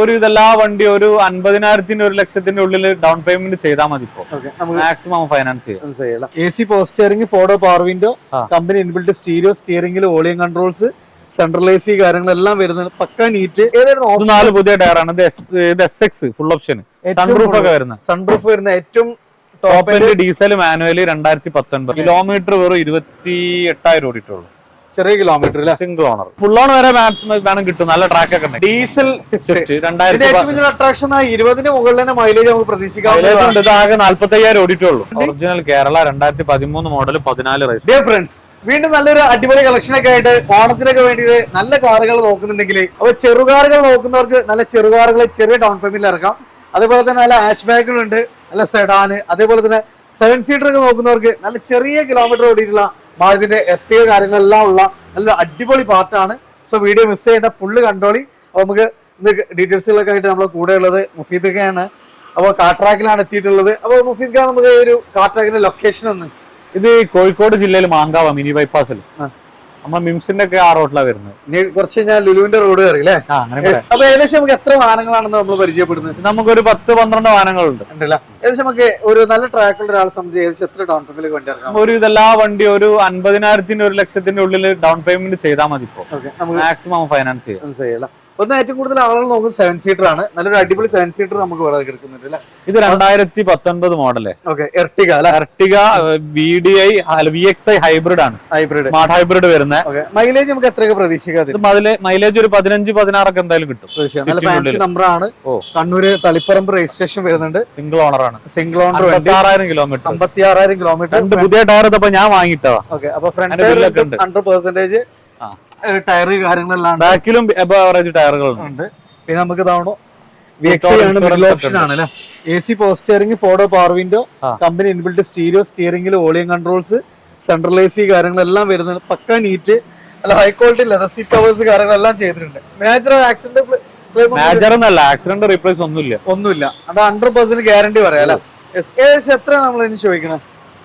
ഒരു ഇതെല്ലാ വണ്ടി ഒരു അൻപതിനായിരത്തിന്റെ ഒരു ലക്ഷത്തിന്റെ ഉള്ളിൽ ഡൗൺ പേയ്മെന്റ് ചെയ്താൽ മതി മാക്സിമം ഫൈനാൻസ് ചെയ്യാം. A C power steering ഫോർഡോ power window company inbuilt stereo സ്റ്റിയറിംഗിൽ ഓളിയം controls central A C കാര്യങ്ങളെല്ലാം വരുന്നത് പക്ക നീറ്റ് ഏതായിരുന്നു നാല് പുതിയ ടയറാണ് ഇത് S X full option sunroof ഒക്കെ വരുന്നത്. സൺറൂഫ് വരുന്ന ഏറ്റവും ടോപ്പ് ഡീസൽ മാനുവലി രണ്ടായിരത്തി പത്തൊൻപത്. കിലോമീറ്റർ വെറും ഇരുപത്തി എട്ടായിരം ഓടിയിട്ടുള്ളൂ. ചെറിയ കിലോമീറ്റർ അല്ലെ സിംഗിൾ ഓണർ ഫുൾ ഓൺ വരെ വേണം കിട്ടും. നല്ല ട്രാക്ക് ഒക്കെ ഉണ്ട്. ഡീസൽ സ്വിഫ്റ്റ് രണ്ടായിരത്തി അട്രാക്ഷൻ ഇരുപതിന് മുകളിൽ തന്നെ മൈലേജ് നമുക്ക് പ്രതീക്ഷിക്കാം ഇതാകെ ഇത് ആകെ നാല്പത്തയ്യായിരം ഓടിയിട്ടുള്ളൂ. ഒറിജിനൽ കേരള രണ്ടായിരത്തി പതിമൂന്ന് മോഡൽ പതിനാല് റേസ് ഡിയർ ഫ്രണ്ട്സ് വീണ്ടും നല്ലൊരു അടിപൊളി കളക്ഷൻ ഒക്കെ ആയിട്ട് ഓണത്തിനൊക്കെ വേണ്ടിയിട്ട് നല്ല കാറുകൾ നോക്കുന്നുണ്ടെങ്കിൽ അപ്പൊ ചെറുകാറുകൾ നോക്കുന്നവർക്ക് നല്ല ചെറുകാറുകൾ ചെറിയ ഡൗൺ പേയ്മെന്റിൽ ഇറക്കാം. അതേപോലെ തന്നെ നല്ല ഹാഷ് ബാഗുകളുണ്ട് നല്ല സെഡാന് അതേപോലെ തന്നെ സെവൻ സീറ്റർ ഒക്കെ നോക്കുന്നവർക്ക് നല്ല ചെറിയ കിലോമീറ്റർ ഓടിയിട്ടുള്ള മാരുതിന്റെ എപ്പിയ കാര്യങ്ങളെല്ലാം ഉള്ള നല്ല അടിപൊളി പാർട്ടാണ് സോ വീഡിയോ മിസ് ചെയ്യേണ്ട ഫുള്ള് കണ്ടോളി അപ്പൊ നമുക്ക് ഇന്ന് ഡീറ്റെയിൽസുകളൊക്കെ ആയിട്ട് നമ്മളെ കൂടെ ഉള്ളത് മുഫീദൊക്കെയാണ് അപ്പോൾ കാട്രാക്കിലാണ് എത്തിയിട്ടുള്ളത്. അപ്പോൾ മുഫീദ് ഖാൻ നമുക്ക് ഈ ഒരു കാട്രാക്കിന്റെ ലൊക്കേഷൻ ഒന്ന് ഇത് കോഴിക്കോട് ജില്ലയിൽ മാങ്കാവ മിനി ബൈപ്പാസിൽ ആ. മിംസിന്റെ ഒക്കെ ആ റോഡിലാണ് വരുന്നത്. ഇനി കുറച്ച് കഴിഞ്ഞാൽ ലുലുവിന്റെ റോഡ് കയറി അല്ലേ? ആ അങ്ങനെ പറയാം. അപ്പൊ ഏകദേശം നമുക്ക് എത്ര വാഹനങ്ങളാണെന്ന് നമ്മൾ പരിചയപ്പെടുന്നത്? നമുക്കൊരു പത്ത് പന്ത്രണ്ട് വാഹനങ്ങളുണ്ട്. ഉണ്ടല്ല? ഏകദേശം നമുക്ക് ഒരു നല്ല ട്രാക്കുള്ള ഒരാളെ സംബന്ധിച്ച് ഏകദേശം എത്ര ഡൗൺ പേയ്മെന്റ് വണ്ടി ഇറക്കാം ഒരു ഇതെല്ലാ വണ്ടി ഒരു അൻപതിനായിരത്തിന്റെ ഒരു ലക്ഷത്തിന്റെ ഉള്ളിൽ ഡൗൺ പേയ്മെന്റ് ചെയ്താൽ മതി ഇപ്പോ. ഓക്കെ നമുക്ക് മാക്സിമം ഫൈനാൻസ് ചെയ്യാം. ഒന്ന് ഏറ്റവും കൂടുതൽ ആളുകൾ നോക്കുന്നത് സെവൻ സീറ്റർ ആണ്. നല്ലൊരു അടിപൊളി സെവൻ സീറ്റർ നമുക്ക് വേറെ കിടക്കുന്നുണ്ട് അല്ലേ? ഇത് രണ്ടായിരത്തി പത്തൊൻപത് മോഡൽ ഓക്കെ എർട്ടിക അല്ലെ? Ertiga V D I V X I hybrid ആണ്. ഹൈബ്രിഡ് സ്മാർട്ട് ഹൈബ്രിഡ് വരുന്നത് മൈലേജ് നമുക്ക് എത്രയൊക്കെ പ്രതീക്ഷിക്കാതെ മൈലേജ് ഒരു പതിനഞ്ച് പതിനാറൊക്കെ എന്തായാലും കിട്ടും. നല്ല ഫാൻസി ആണ്. കണ്ണൂര് തളിപ്പറമ്പ് രജിസ്ട്രേഷൻ വരുന്നുണ്ട്. സിംഗിൾ ഓണർ ആണ്. സിംഗിൾ ഓണർ ആറായിരം കിലോമീറ്റർ അമ്പത്തി ആറായിരം കിലോമീറ്റർ പുതിയ ടയർ ഇതപ്പോ ഞാൻ വാങ്ങിയിട്ടതാ. ഓക്കെ അപ്പൊ ഫ്രണ്ട്. Hundred percentage. ടയർ കാര്യങ്ങളെല്ലാം ബാക്കിലും ആവറേജ് ടയറുകളുണ്ട് പിന്നെ നമുക്ക് ഇതാവണോ. A C power steering four door power window company inbuilt stereo സ്റ്റിയറിംഗിൽ volume controls central A C കാര്യങ്ങളെല്ലാം വരുന്ന പക്ക നീറ്റ് അല്ല high quality leather seat covers കാര്യങ്ങളെല്ലാം ചെയ്തിട്ടുണ്ട്. മേജർ ആക്സിഡന്റ് മേജർ എന്നല്ല ആക്സിഡന്റ് റീപ്ലേസ് ഒന്നുമില്ല. ഒന്നുമില്ല. അത് ഹൺഡ്രഡ് പെർസെന്റ് ഗ്യാരണ്ടി പറയാം. ഏകദേശം എത്ര നമ്മൾ ഇനി ചോദിക്കണം?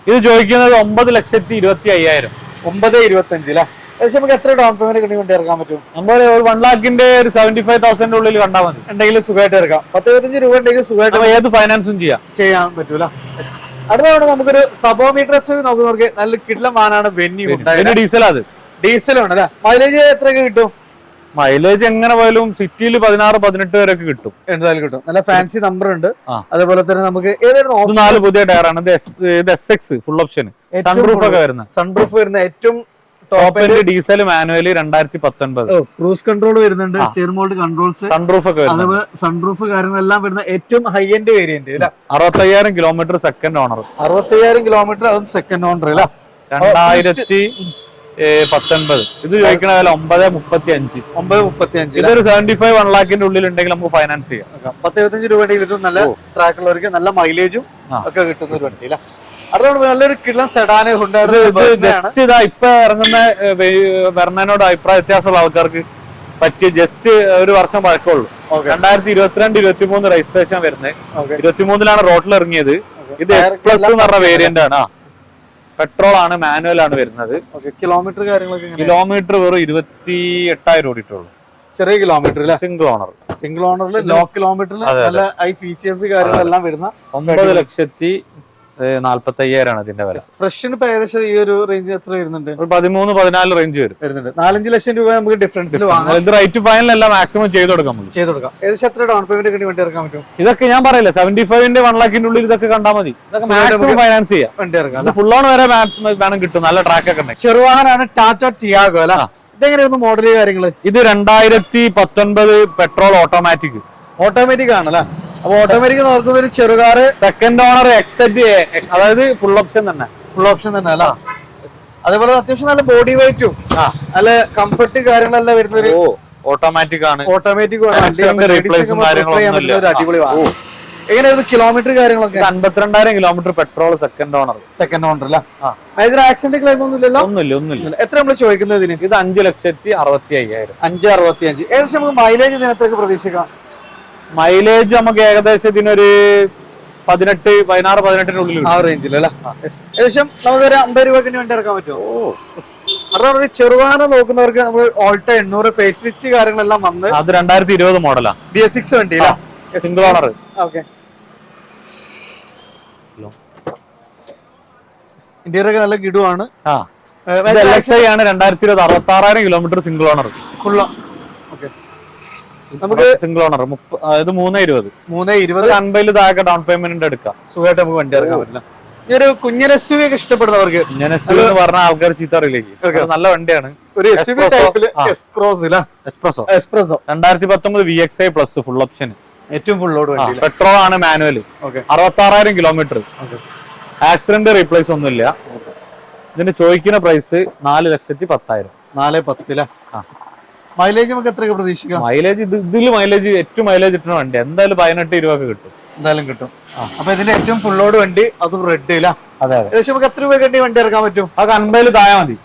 ഇത് ചോദിക്കുന്നത് ഒമ്പത് ലക്ഷത്തി ഇരുപത്തി അയ്യായിരം. ഒമ്പത് ഇരുപത്തി അഞ്ച് അല്ലെ? ഏകദേശം നമുക്ക് എത്ര ഡൗൺ പേയ്മെന്റ് കിട്ടി കൊണ്ട് ഇറക്കാൻ പറ്റും. നമ്മൾ ഒരു വൺ ലാഖിന്റെ ഒരു സെവന്റി ഫൈവ് തൗസൻഡ് ഉള്ളിൽ കണ്ടാൽ മതി. ഉണ്ടെങ്കിൽ സുഖമായിട്ട് ഇറക്കാം പത്ത് ഇരുപത്തഞ്ച് രൂപ ഉണ്ടെങ്കിൽ സുഖമായിട്ട് ഏത് ഫൈനാൻസും ചെയ്യാം? ചെയ്യാൻ പറ്റൂല. അടുത്ത തവണ നമുക്കൊരു സബോമീറ്റർ നോക്കി നോക്കി. നല്ല കിടിലം വാനാണ് വെന്യൂ ഡീസൽ അത്. ഡീസലാണ് അല്ലെ? മൈലേജ് എത്രയൊക്കെ കിട്ടും? മൈലേജ് എങ്ങനെ പോയാലും സിറ്റിയിൽ പതിനാറ് പതിനെട്ട് വരെയൊക്കെ കിട്ടും. എന്തായാലും കിട്ടും. നല്ല ഫാൻസി നമ്പർ ഉണ്ട്. അതേപോലെ തന്നെ നമുക്ക് ഏതായിരുന്നു നാല് പുതിയ ടയറാണ്. ഇത് S X full option sunroof ഒക്കെ വരുന്ന സൺപ്രൂഫ് വരുന്ന ഏറ്റവും ടോപ്പ് എൻഡ് ഡീസൽ മാനുവലി രണ്ടായിരത്തി പത്തൊൻപത് ക്രൂസ് കൺട്രോൾ വരുന്നുണ്ട് സ്റ്റിയർ മോൾഡ് കൺട്രോൾസ് സൺറൂഫ് ഒക്കെ അതേപോലെ സൺറൂഫ് കാര്യങ്ങളെല്ലാം വരുന്ന ഏറ്റവും ഹൈ എൻഡ് വേരിയന്റ് അറുപത്തയ്യായിരം കിലോമീറ്റർ സെക്കൻഡ് ഓണർ അറുപത്തയ്യായിരം കിലോമീറ്റർ അതും സെക്കൻഡ് ഓണർ അല്ലെ രണ്ടായിരത്തി പത്തൊൻപത് ഇത് ചോദിക്കണ വില ഒമ്പത് മുപ്പത്തി അഞ്ച് ഒമ്പത് മുപ്പത്തി അഞ്ച് ഇതൊരു സെവന്റി ഫൈവ് വൺ ലാഖിന്റെ ഉള്ളിൽ ഉണ്ടെങ്കിൽ നമുക്ക് ഫൈനാൻസ് ചെയ്യാം. പത്ത് ഇരുപത്തഞ്ച് രൂപയുടെ നല്ല ട്രാക്കുള്ളവർക്ക് നല്ല മൈലേജും ഒക്കെ കിട്ടുന്ന ഒരു വണ്ടി അല്ലെ അതുകൊണ്ട് നല്ലൊരു കിള്ളം സെഡാന് ജസ്റ്റ് ഇതാ ഇപ്പൊ ഇറങ്ങുന്ന വരണനോട് അഭിപ്രായ വ്യത്യാസമുള്ള ആൾക്കാർക്ക് പറ്റിയ ജസ്റ്റ് ഒരു വർഷം പഴക്കമുള്ളൂ. രണ്ടായിരത്തി ഇരുപത്തിരണ്ട് ഇരുപത്തി മൂന്ന് രജിസ്ട്രേഷൻ വരുന്നത് ഇരുപത്തിമൂന്നിലാണ് ഇരുപത്തി മൂന്നിലാണ് റോട്ടിൽ ഇറങ്ങിയത് ഇത് എസ് പ്ലസ് എന്ന് പറഞ്ഞ വേരിയന്റ് ആണ്. പെട്രോൾ ആണ് മാനുവൽ ആണ് വരുന്നത്. കിലോമീറ്റർ കാര്യങ്ങളൊക്കെ കിലോമീറ്റർ വെറും ഇരുപത്തി എട്ടായിരം ഓടിയിട്ടുള്ളൂ ചെറിയ കിലോമീറ്റർ സിംഗിൾ ഓണർ സിംഗിൾ ഓണറിൽ ലോ കിലോമീറ്ററിൽ. നല്ല ഹൈ ഫീച്ചേഴ്സ് കാര്യങ്ങളെല്ലാം വരുന്ന ഒമ്പത് ലക്ഷത്തി നാല്പത്തി അയ്യായിരമാണ് ഇതിന്റെ വില. ഫ്രഷിന് ഏകദേശം ഈ ഒരു റേഞ്ച് എത്ര വരുന്നുണ്ട്? ഒരു പതിമൂന്ന് പതിനാല് റേഞ്ച് വരും. വരുന്നുണ്ട്. നാലഞ്ച് ലക്ഷം രൂപ നമുക്ക് ഡിഫറൻസിൽ വാങ്ങാം. ഇത് റൈറ്റ് ഫൈനൽ മാക്സിമം ചെയ്ത് കൊടുക്കാം ചെയ്ത് കൊടുക്കാം. ഏകദേശം എത്ര ഡൗൺ പേയ്മെന്റ് വണ്ടി ഇറക്കാൻ പറ്റും? ഇതൊക്കെ ഞാൻ പറയില്ല സെവന്റി ഫൈവിന്റെ വൺ ലാഖിന്റെ ഉള്ളിൽ ഇതൊക്കെ കണ്ടാൽ മതി. മാക്സിമം ഫൈനാൻസ് ചെയ്യാം. വേണ്ടി ഇറക്കാം ഫുൾ ഓൺ വരെ മാക്സിമം വേണം കിട്ടും. നല്ല ട്രാക്ക് ഒക്കെ ഉണ്ട്. ചെറുവാഹനാണ് ടാറ്റ ടിയാഗോ അല്ല. ഇതെങ്ങനെയായിരുന്നു മോഡൽ കാര്യങ്ങൾ? ഇത് രണ്ടായിരത്തി പത്തൊൻപത് പെട്രോൾ ഓട്ടോമാറ്റിക് ഓട്ടോമാറ്റിക് ആണല്ലേ അപ്പൊ ഓട്ടോമാറ്റിക് നോക്കുന്ന ഒരു ചെറുകാറ് സെക്കൻഡ് ഓണർ എക്സെറ്റ് അതായത് ഫുൾ ഓപ്ഷൻ തന്നെ. ഫുൾ ഓപ്ഷൻ തന്നെ അല്ല? അതേപോലെ അത്യാവശ്യം നല്ല ബോഡി വെയിറ്റും നല്ല കംഫർട്ട് കാര്യങ്ങളെല്ലാം വരുന്ന ഒരു ഓട്ടോമാറ്റിക് ആണ്. ഓട്ടോമാറ്റിക് അടിപൊളി എങ്ങനെയായിരുന്നു കിലോമീറ്റർ കാര്യങ്ങളൊക്കെ? അൻപത്തിരണ്ടായിരം kilometre petrol second owner second owner അല്ലേ. ആക്സിഡന്റ് ക്ലെയിം ഒന്നും ഇല്ലല്ലോ? ഒന്നുമില്ല ഒന്നുമില്ല. എത്ര നമ്മൾ ചോദിക്കുന്നത് ഇതിന്? ഇത് അഞ്ചു ലക്ഷത്തി അറുപത്തി അയ്യായിരം. അഞ്ച് അറുപത്തി അഞ്ച്. ഏകദേശം നമുക്ക് മൈലേജ് ദിനത്തേക്ക് പ്രതീക്ഷിക്കാം. മൈലേജ് നമുക്ക് ഏകദേശം ഇതിനൊരു പതിനെട്ട് പതിനാറ് പതിനെട്ടിനുള്ളിൽ ആ റേഞ്ചിൽ അല്ലേ. ഏകദേശം നമുക്കൊരു അമ്പത് രൂപയ്ക്ക് വേണ്ടി ഇറക്കാൻ പറ്റുമോ? അതാണ് ഒരു ചെറുവാന നോക്കുന്നവർക്ക് നമ്മൾ ഓൾട്ട എണ്ണൂറ് ഫേസ് ലിഫ്റ്റ് കാര്യങ്ങളെല്ലാം വന്ന് അത് രണ്ടായിരത്തി ഇരുപത് മോഡലാ. ബി എസ് സിക്സ് വണ്ടി സിംഗിൾ ഓണർ ഓക്കെ ഇന്ത്യയുടെ ഒക്കെ നല്ല കിടുവാണ്. രണ്ടായിരത്തി ഇരുപത് അറുപത്തി ആറായിരം കിലോമീറ്റർ സിംഗിൾ ഓണർ ഫുള്ള് നമുക്ക് സിംഗിൾ ഓണർ അതായത് മൂന്നേ ഇരുപത്. മൂന്നേ ഇരുപത്. അൻപതിൽ താഴെ ഡൗൺ പേയ്മെന്റ് എടുക്കാം. സുഖമായിട്ട് നമുക്ക് വണ്ടി ഇറക്കാൻ പറ്റില്ല. ഈ ഒരു കുഞ്ഞൻ എസ് യു വി ഒക്കെ ഇഷ്ടപ്പെടുന്നവർക്ക് കുഞ്ഞൻ എസ് എന്ന് പറഞ്ഞ ആൾക്കാർ ചീത്ത അറിയില്ലേ നല്ല വണ്ടിയാണ്. ഒരു എസ് യു വി. ടൈപ്പിൽ എക്സ്പ്രസോ എക്സ്പ്രസോ രണ്ടായിരത്തി പത്തൊമ്പത് V X I plus full option ഏറ്റവും ഫുൾ ലോഡ് പെട്രോൾ ആണ് മാനുവൽ അറുപത്തി ആറായിരം കിലോമീറ്റർ ആക്സിഡന്റ് റീപ്ലേസ് ഒന്നുമില്ല. ഇതിന് ചോദിക്കുന്ന പ്രൈസ് നാല് ലക്ഷത്തി പത്തായിരം. നാല് പത്തില. മൈലേജ് നമുക്ക് എത്രയൊക്കെ പ്രതീക്ഷിക്കാം മൈലേജ് ഇത് ഇതിൽ മൈലേജ് ഏറ്റവും മൈലേജ് കിട്ടുന്ന വണ്ടി. എന്തായാലും പതിനെട്ട് ഒക്കെ കിട്ടും. എന്തായാലും കിട്ടും. അപ്പൊ ഇതിന്റെ ഏറ്റവും ലോഡ് വണ്ടി അത് റെഡ് ഇല്ല അതെ അതെ. ഏകദേശം നമുക്ക് എത്ര രൂപ കണ്ടി വണ്ടി ഇറക്കാൻ പറ്റും? അത് അൻപതിൽ താഴെ മതി.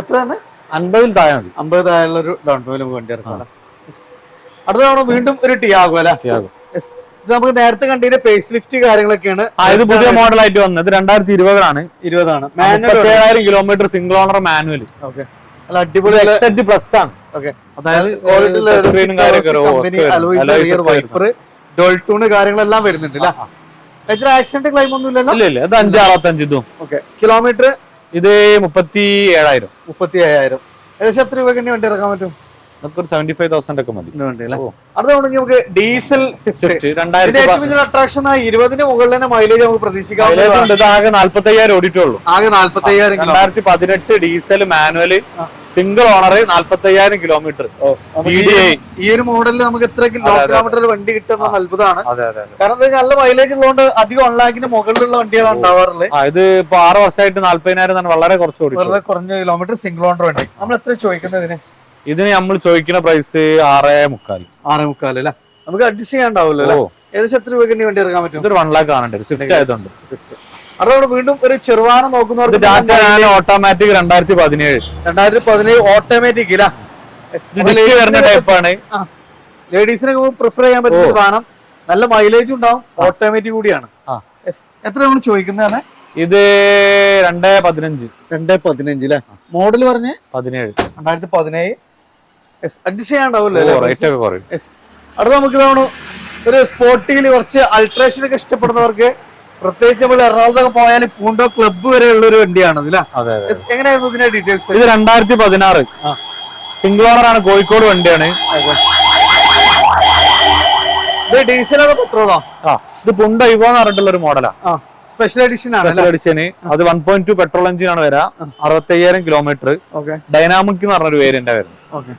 എത്ര തന്നെ? അൻപതിൽ താഴെ മതി. അമ്പത് താഴെയുള്ള ഒരു ഡൗൺ പേയ്മെന്റ് വണ്ടി ഇറക്കാം അടുത്ത തവണ വീണ്ടും ഒരു ടിയാഗോ അല്ലെ? ടിയാഗോ. ഇത് നമുക്ക് നേരത്തെ കണ്ടതിന്റെ ഫേസ് ലിഫ്റ്റ് കാര്യങ്ങളൊക്കെയാണ് അതായത് പുതിയ മോഡൽ ആയിട്ട് വന്നത്. രണ്ടായിരത്തി ഇരുപതാണ്. ഇരുപതാണ് മുപ്പത്തേഴായിരം kilometre single owner manual okay അടിപൊളി പ്ലസ് ആണ്. ഓക്കെ അതായത് വൈപ്പർ ഡോൾട്ടൂണ് കാര്യങ്ങളെല്ലാം വരുന്നുണ്ട് എത്ര ആക്സിഡന്റ് ക്ലൈം ഒന്നും ഇല്ലല്ലോ? ഇല്ല ഇല്ല. ഇത് അഞ്ച് അറുപത്തഞ്ച് ഇതും. ഓക്കെ കിലോമീറ്റർ ഇത് മുപ്പത്തി ഏഴായിരം മുപ്പത്തി ഏഴായിരം ഏകദേശം എത്ര രൂപ വണ്ടി ഇറക്കാൻ പറ്റും? നമുക്ക് ഒരു സെവന്റി ഫൈവ് തൗസൻഡ് ഒക്കെ മതി അതുകൊണ്ട് നമുക്ക് ഡീസൽ സ്വിഫ്റ്റ് രണ്ടായിരത്തി അട്രാക്ഷൻ ഇരുപതിന് മുകളിൽ തന്നെ മൈലേജ് നമുക്ക് പ്രതീക്ഷിക്കാം. ഇത് ആകെ നാല്പത്തി അയ്യായിരം ഓടിയിട്ടുള്ളൂ. ആകെ നാല്പത്തി അയ്യായിരം രണ്ടായിരത്തി പതിനെട്ട് ഡീസൽ മാനുവൽ സിംഗിൾ ഓണർ നാൽപ്പത്തി അയ്യായിരം കിലോമീറ്റർ ഈ ഒരു മോഡലിൽ നമുക്ക് എത്ര കിലോ കിലോമീറ്റർ വണ്ടി കിട്ടുന്ന അത്ഭുതമാണ് അതെ അതെ അതെ. കാരണം നല്ല മൈലേജ് ഉള്ളതുകൊണ്ട് അധികം ഒൺലാക്കിന് മുകളിലുള്ള വണ്ടികളാണ് ഉണ്ടാവാറുള്ളത് ഇത് ഇപ്പൊ ആറ് വർഷമായിട്ട് നാല്പതിനായിരം വളരെ കുറച്ച് വളരെ കുറഞ്ഞ കിലോമീറ്റർ സിംഗിൾ ഓണർ വണ്ടി. നമ്മൾ എത്ര ചോദിക്കുന്നതിന് ഇതിന്? നമ്മൾ ചോദിക്കുന്ന പ്രൈസ് ആറേ മുക്കാൽ. ആറേ മുക്കാൽ അല്ലേ? നമുക്ക് അഡ്ജസ്റ്റ് ചെയ്യാണ്ടാവില്ല അല്ലേ? ഏകദേശം എത്ര രൂപയ്ക്ക് വേണ്ടി ഇറങ്ങാൻ പറ്റും? ഇതൊരു വൺ ലാക്ക് കാണണ്ട സ്വിഫ്റ്റ് ആയതുകൊണ്ട്. അതോടെ വീണ്ടും ഒരു ചെറുവാന നോക്കുന്നവർക്ക് ഓട്ടോമാറ്റിക് രണ്ടായിരത്തി പതിനേഴ്. രണ്ടായിരത്തി പതിനേഴ് ഓട്ടോമാറ്റിക് ടൈപ്പാണ് ലേഡീസിനൊക്കെ പ്രിഫർ ചെയ്യാൻ പറ്റുന്ന വാഹനം. നല്ല മൈലേജ് ഉണ്ടാവും. ഓട്ടോമാറ്റിക് കൂടിയാണ്. എത്ര നമ്മൾ ചോദിക്കുന്നതാണ്? ഇത് രണ്ടേ പതിനഞ്ച്. രണ്ടേ പതിനഞ്ചിലെ മോഡൽ പറഞ്ഞ്? പതിനേഴ്. രണ്ടായിരത്തി പതിനേഴ്. അടുത്ത നമുക്ക് ഇതാണ് ഒരു സ്പോർട്ടിയിൽ കുറച്ച് അൾട്രേഷൻ ഒക്കെ ഇഷ്ടപ്പെടുന്നവർക്ക് പ്രത്യേകിച്ച് നമ്മൾ എറണാകുളത്തൊക്കെ പോയാൽ പൂണ്ടോ ക്ലബ്ബ് വരെ ഉള്ള ഒരു വണ്ടിയാണ്. എങ്ങനെയായിരുന്നു ഇതിന്റെ ഡീറ്റെയിൽസ് ഇത് രണ്ടായിരത്തി പതിനാറ് സിംഗിൾ ഓണർ ആണ് കോഴിക്കോട് വണ്ടിയാണ്. ഇത് ഡീസലോ പെട്രോളോ ആ? ഇത് പുണ്ട ഇവോ എന്ന് പറഞ്ഞിട്ടുള്ള ഒരു മോഡലാ സ്പെഷ്യൽ എഡിഷൻ ആണ് സ്പെഷ്യൽ എഡിഷന് അത് വൺ പോയിന്റ് ടു പെട്രോൾ എഞ്ചിനാണ് വരാ. അറുപത്തി അയ്യായിരം കിലോമീറ്റർ ഡൈനാമിക് എന്ന് പറഞ്ഞൊരു വേരിയന്റ് വരുന്നത്. ഓക്കെ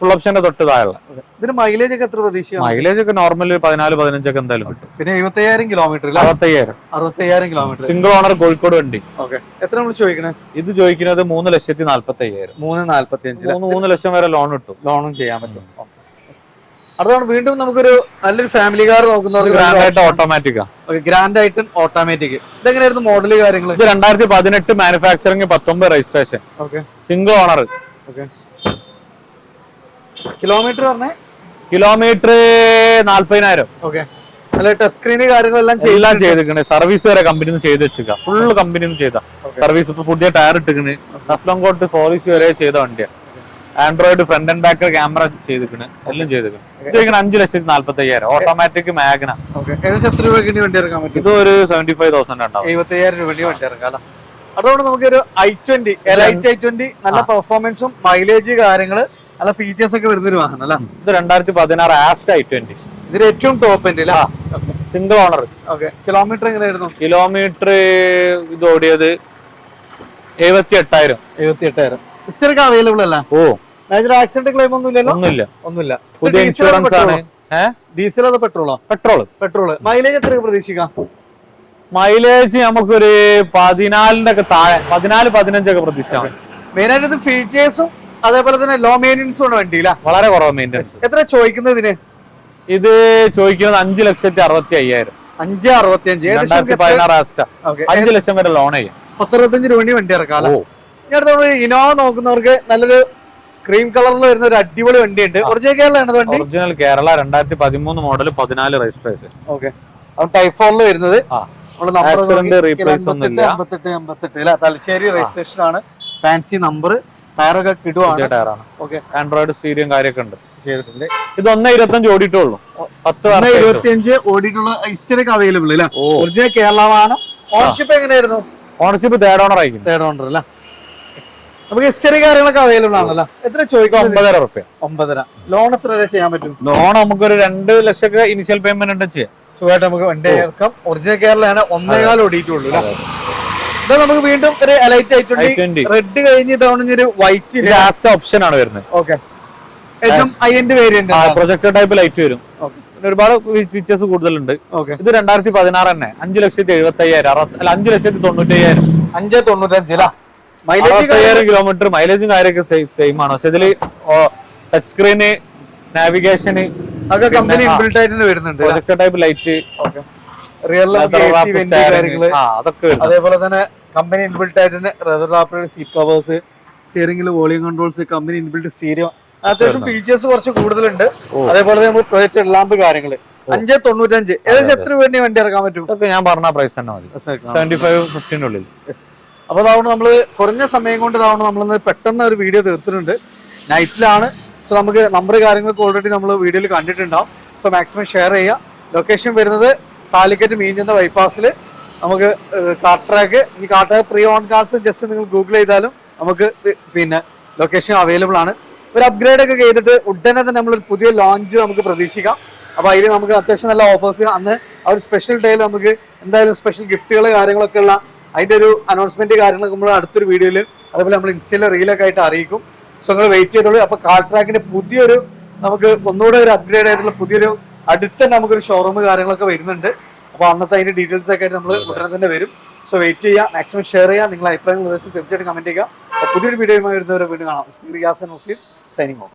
ഫുൾ ഓപ്ഷന്റെ തൊട്ട് താഴെ ഇതിന് മൈലേജ് ഒക്കെ എത്ര പ്രതീക്ഷയാണ്? മൈലേജ് ഒക്കെ നോർമൽ പതിനാല് പതിനഞ്ചൊക്കെ എന്തായാലും കിട്ടും. പിന്നെ എഴുപത്തയ്യായിരം കിലോമീറ്റർ അറുപത്തയ്യായിരം. അറുപത്തയ്യായിരം കിലോമീറ്റർ സിംഗിൾ ഓണർ കോഴിക്കോട് വണ്ടി. ഓക്കെ. എത്ര നമ്മൾ ചോദിക്കണേ? ഇത് ചോദിക്കുന്നത് മൂന്ന് ലക്ഷത്തി നാല്പത്തി അയ്യായിരം മൂന്ന് നാല്പത്തി അഞ്ച് മൂന്ന് ലക്ഷം വരെ ലോൺ കിട്ടും. ലോണും ചെയ്യാൻ പറ്റും. അടുത്താണ് വീണ്ടും നമുക്കൊരു നല്ലൊരു ഫാമിലി കാർ നോക്കുന്നവർക്ക് ആയിട്ട് ഓട്ടോമാറ്റിക്കാ ഗ്രാൻഡ് ആയിട്ട് ഓട്ടോമാറ്റിക് ഇതെങ്ങനെയായിരുന്നു മോഡൽ കാര്യങ്ങൾ ഇത് രണ്ടായിരത്തി പതിനെട്ട് മാനുഫാക്ചറിംഗ് പത്തൊമ്പത് registration okay. Single owner okay. Kilometre പറഞ്ഞേ? കിലോമീറ്റർ നാല്പതിനായിരം. ഓക്കെ. നല്ല ടച്ച് സ്ക്രീന് കാര്യങ്ങളെല്ലാം എല്ലാം ചെയ്തിട്ടുണ്ട് സർവീസ് വരെ കമ്പനി ചെയ്ത് വെച്ചിക്ക ഫുൾ കമ്പനി ചെയ്ത. സർവീസ് ഇപ്പൊ പുതിയ ടയർ ഇട്ടിക്കണ് ടഫ്ലോം കോട്ട് പോളിസി വരെ ചെയ്ത വണ്ടിയാ. Android front and back camera ചെയ്തിക്കണ് എല്ലാം ചെയ്തിക്കണ് അഞ്ചു ലക്ഷത്തി നാല്പത്തി അയ്യായിരം ഓട്ടോമാറ്റിക് മാഗ്ന എത്ര രൂപയ്ക്ക് വണ്ടി ഇറക്കാൻ പറ്റും? ഇത് ഒരു സെവന്റി ഫൈവ് തൗസൻഡ് ഉണ്ടാവും എഴുപത്തയ്യായിരം രൂപ വണ്ടി ഇറക്കാം അല്ല? അതുകൊണ്ട് നമുക്കൊരു I twenty L I twenty നല്ല പെർഫോമൻസും മൈലേജ് കാര്യങ്ങൾ നല്ല ഫീച്ചേഴ്സ് ഒക്കെ വരുന്ന ഒരു വാഹനം അല്ല? ഇത് രണ്ടായിരത്തി പതിനാറ് ആസ്റ്റ് ഐ ട്വന്റി ഇതിൽ ഏറ്റവും ടോപ്പ് എൻഡ് അല്ല? സിംഗിൾ ഓണർ ഓക്കെ കിലോമീറ്റർ എങ്ങനെയായിരുന്നു? കിലോമീറ്റർ ഇത് ഓടിയത് എഴുപത്തി എട്ടായിരം എഴുപത്തി എട്ടായിരം ഇസ്റ്റർക്ക് അവൈലബിൾ അല്ല? ഓ. മേജർ ആക്സിഡന്റ് ക്ലെയിം ഒന്നും ഇല്ലല്ലോ? ഒന്നുമില്ല. ഒന്നുമില്ല. പുതിയ ഇൻഷുറൻസ് ആണ്. ഡീസൽ അതോ പെട്രോളോ പെട്രോൾ പെട്രോൾ മൈലേജ് എത്ര പ്രതീക്ഷിക്കാം മൈലേജ് നമുക്കൊരു പതിനാലിന്റെ ഒക്കെ താഴെ പതിനാല് പതിനഞ്ചൊക്കെ പ്രതീക്ഷിക്കാം മെയിനായിട്ട് ഫീച്ചേഴ്സും അതേപോലെ തന്നെ ലോ മെയിന്റെനൻസും ആണ് വണ്ടിയില്ല വളരെ കുറവ് മെയിന്റെനൻസ് എത്ര ചോദിക്കുന്നത് ഇതിന്? ഇത് ചോദിക്കുന്നത് അഞ്ചു ലക്ഷത്തി അറുപത്തി അയ്യായിരം. അഞ്ച് അറുപത്തി അഞ്ച് രണ്ടായിരത്തി പതിനാറ് അഞ്ചു ലക്ഷം വരെ ലോൺ ചെയ്യും. പത്തറുപത്തഞ്ച് രൂപ വണ്ടി ഇറക്കാം ഓ. ഇനോ ഇനോവ നോക്കുന്നവർക്ക് നല്ലൊരു ക്രീം കളറിൽ വരുന്ന ഒരു അടിപൊളി വണ്ടിയുണ്ട്. ഒറിജിനൽ കേരളമാണ് വണ്ടി? ഒറിജിനൽ കേരള രണ്ടായിരത്തി പതിമൂന്ന് മോഡൽ പതിനാല് രജിസ്ട്രേഷൻ ഓക്കെ. ടൈപ്പ് ഫോറിൽ വരുന്നത്. തലശ്ശേരി രജിസ്ട്രേഷൻ ആണ്. ഫാൻസി നമ്പർ ടയറൊക്കെ കിടുവാണ് ടയറാണ്. ഓക്കെ ആൻഡ്രോയിഡ് സ്റ്റീരിയും കാര്യമൊക്കെ ഉണ്ട്. ചെയ്തിട്ടുണ്ട്. ഇത് ഒന്നേ ഇരുപത്തഞ്ച് ഓടിയിട്ടുള്ളൂ. പത്ത് ഇരുപത്തിയഞ്ച് ഓടിയിട്ടുള്ള ഹിസ്റ്ററിക്ക് അവൈലബിൾ അല്ലേ ഒറിജിനൽ കേരള വാഹനം. ഓണർഷിപ്പ് എങ്ങനെയായിരുന്നു? ഓണർഷിപ്പ് തേർഡ് ഓണർ ആയിരിക്കും. തേർഡ് ഓണർ അല്ല? നമുക്ക് ഹിസ്റ്ററി കാര്യങ്ങളൊക്കെ അവൈലബിൾ ആണല്ലോ. എത്ര ചോദിക്കാം ഒമ്പതര റുപ്യ ഒമ്പതര. ലോൺ എത്ര വരെ ചെയ്യാൻ പറ്റും? ലോൺ നമുക്ക് ഒരു രണ്ട് ലക്ഷം ഇനിഷ്യൽ പേയ്മെന്റ് ഉണ്ട് ചെയ്യാം. സുഖമായിട്ട് നമുക്ക് വണ്ടി ഒറിജിനൽ കേരളയാണ് ഒന്നേകാൽ ഓടിയിട്ടുള്ളൂ ഇത് നമുക്ക് വീണ്ടും ഒരു എലൈറ്റ് ആയിട്ടുണ്ട്. I20 റെഡ് കഴിഞ്ഞ് തവണ ഒരു വൈറ്റ് ലാസ്റ്റ് ഓപ്ഷൻ ആണ് വരുന്നത്. Okay variant projector type light വരും. ഒരുപാട് ഫീച്ചേഴ്സ് കൂടുതലുണ്ട്. ഇത് രണ്ടായിരത്തി പതിനാറ് തന്നെ. അഞ്ചു ലക്ഷത്തി എഴുപത്തി അയ്യായിരം അല്ല അഞ്ചു ലക്ഷത്തി തൊണ്ണൂറ്റി അയ്യായിരം അഞ്ച് തൊണ്ണൂറ്റഞ്ച് അല്ലേ മൈലേജ് അറുപത്തയ്യായിരം കിലോമീറ്റർ മൈലേജും കാര്യമൊക്കെ സെയിം ആണ്. പക്ഷെ ഇതിൽ ടച്ച് സ്ക്രീന് നാവിഗേഷന് അതൊക്കെ കമ്പനി വരുന്നുണ്ട് projector type light okay real കാര്യങ്ങൾ. അതേപോലെ തന്നെ കമ്പനി ഇൻബിൽട്ട് ആയിട്ട് leather wrapped seat covers സ്റ്റിയറിംഗിൽ volume controls company inbuilt stereo അത്യാവശ്യം ഫീച്ചേഴ്സ് കുറച്ച് കൂടുതലുണ്ട്. അതേപോലെ തന്നെ നമ്മൾ പ്രൊജക്ട് ലാമ്പ് കാര്യങ്ങൾ. അഞ്ച് തൊണ്ണൂറ്റഞ്ച്. ഏകദേശം എത്ര വേണ്ടി വണ്ടി ഇറക്കാൻ പറ്റും? ഞാൻ പറഞ്ഞ പ്രൈസ് തന്നെ മതി. സെവന്റി ഫൈവ് ഫിഫ്റ്റീന്റെ ഉള്ളിൽ അപ്പൊ അതാവണം നമ്മൾ കുറഞ്ഞ സമയം കൊണ്ട് ഇതാവണം നമ്മളിന്ന് പെട്ടെന്ന് ഒരു വീഡിയോ തീർത്തിട്ടുണ്ട്. നൈറ്റിലാണ് സോ നമുക്ക് നമ്പർ കാര്യങ്ങളൊക്കെ ഓൾറെഡി നമ്മൾ വീഡിയോയിൽ കണ്ടിട്ടുണ്ടാവും. സോ മാക്സിമം ഷെയർ ചെയ്യുക ലൊക്കേഷൻ വരുന്നത് കാലിക്കറ്റ് മീഞ്ചെന്ന ബൈപ്പാസിൽ നമുക്ക് കാർ ട്രാക്ക് ഈ കാട്ടറാക്ക് പ്രീ ഓൺ കാർഡ്സ് ജസ്റ്റ് നിങ്ങൾ ഗൂഗിൾ ചെയ്താലും നമുക്ക് പിന്നെ ലൊക്കേഷൻ അവൈലബിൾ ആണ്. ഒരു അപ്ഗ്രേഡ് ഒക്കെ ചെയ്തിട്ട് ഉടനെ തന്നെ നമ്മളൊരു പുതിയ ലോഞ്ച് നമുക്ക് പ്രതീക്ഷിക്കാം. അപ്പോൾ അതിൽ നമുക്ക് അത്യാവശ്യം നല്ല ഓഫേഴ്സ് അന്ന് ആ ഒരു സ്പെഷ്യൽ ഡേയിൽ നമുക്ക് എന്തായാലും സ്പെഷ്യൽ ഗിഫ്റ്റുകൾ കാര്യങ്ങളൊക്കെ ഉള്ള അതിന്റെ ഒരു അനൗൺസ്മെന്റ് കാര്യങ്ങളൊക്കെ നമ്മൾ അടുത്തൊരു വീഡിയോയിൽ അതുപോലെ നമ്മൾ ഇൻസ്റ്റയിൽ റീലൊക്കെ ആയിട്ട് അറിയിക്കും. സോ നിങ്ങൾ വെയിറ്റ് ചെയ്തോളൂ. അപ്പോൾ കാർ ട്രാക്കിന്റെ പുതിയൊരു നമുക്ക് ഒന്നുകൂടെ ഒരു അപ്ഗ്രേഡ് ആയിട്ടുള്ള പുതിയൊരു അടുത്ത നമുക്കൊരു ഷോറൂം കാര്യങ്ങളൊക്കെ വരുന്നുണ്ട്. അപ്പൊ അന്നത്തെ അതിന്റെ ഡീറ്റെയിൽസ് ഒക്കെ ആയിട്ട് നമ്മൾ ഉടനെ തന്നെ വരും. സോ വെയിറ്റ് ചെയ്യുക മാക്സിമം ഷെയർ ചെയ്യുക നിങ്ങളുടെ അഭിപ്രായങ്ങൾ നിർദ്ദേശം തീർച്ചയായിട്ടും കമന്റ് ചെയ്യുക. പുതിയൊരു വീഡിയോയുമായി വരുന്നവരെ വീണ്ടും കാണാം. റിയാസൻ സൈനിങ് ഓഫ്